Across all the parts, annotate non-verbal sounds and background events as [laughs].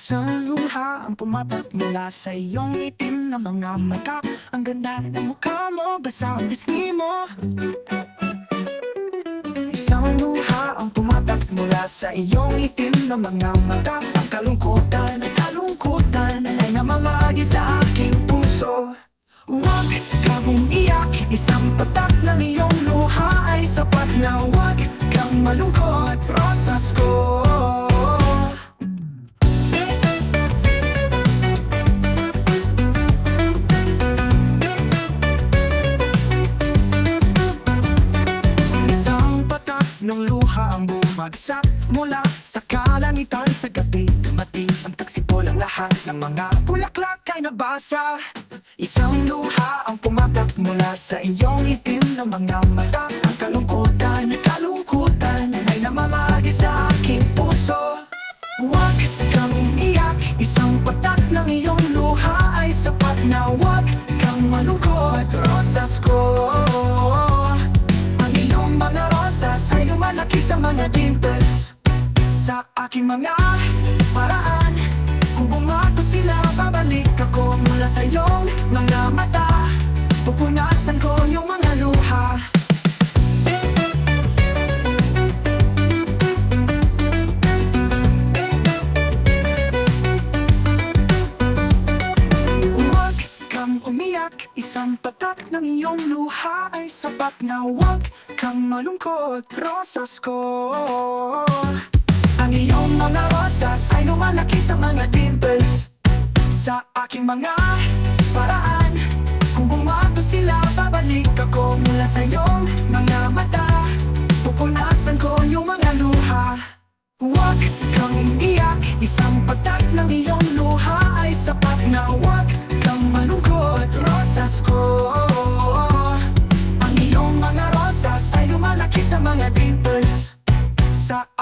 Isang luha ang pumatak mula sa iyong itim na mga mata. Ang ganda ng mukha mo, basa ang pisngi mo. Isang luha ang pumatak mula sa iyong itim na mga mata. Ang kalungkutan at kalungkutan ay namamagi sa aking puso. Huwag kang umiyak, isang patak ng iyong luha ay sapat na Huwag kang malungkot, rosas bumagsak Mula sa kalangitan sa gabi Dumating ang taksipol ang lahat ng mga bulaklak ay nabasa. Isang luha ang pumatak mula sa iyong itim na mga mata Ang kalungkutan lumalaki sa mga dimples Sa aking mga paraan. Kung bumato sila, babalik ako mula sa iyong mga mata. Pupunasan ko isang patak ng iyong luha ay sapat na Huwag kang malungkot, rosas ko. Ang iyong mga rosas ay lumalaki sa mga dimples. Sa aking mga paraan Kung bumato sila, babalik ako mula sa iyong mga mata. Pupunasan ko yung mga luha. Huwag kang umiyak, isang patak ng iyong luha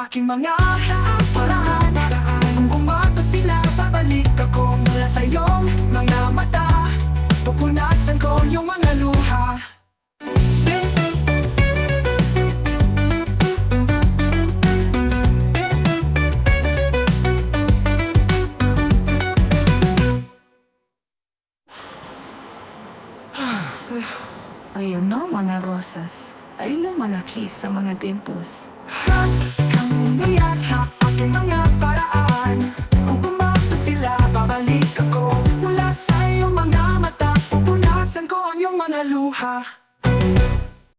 aking mga paraan Kung bumato sila, babalik ako mula sa iyong mga mata. Pupunasan ko yung mga luha. Ayun no, mga rosas. Ay lumalaki sa mga dimples. [laughs] 哈。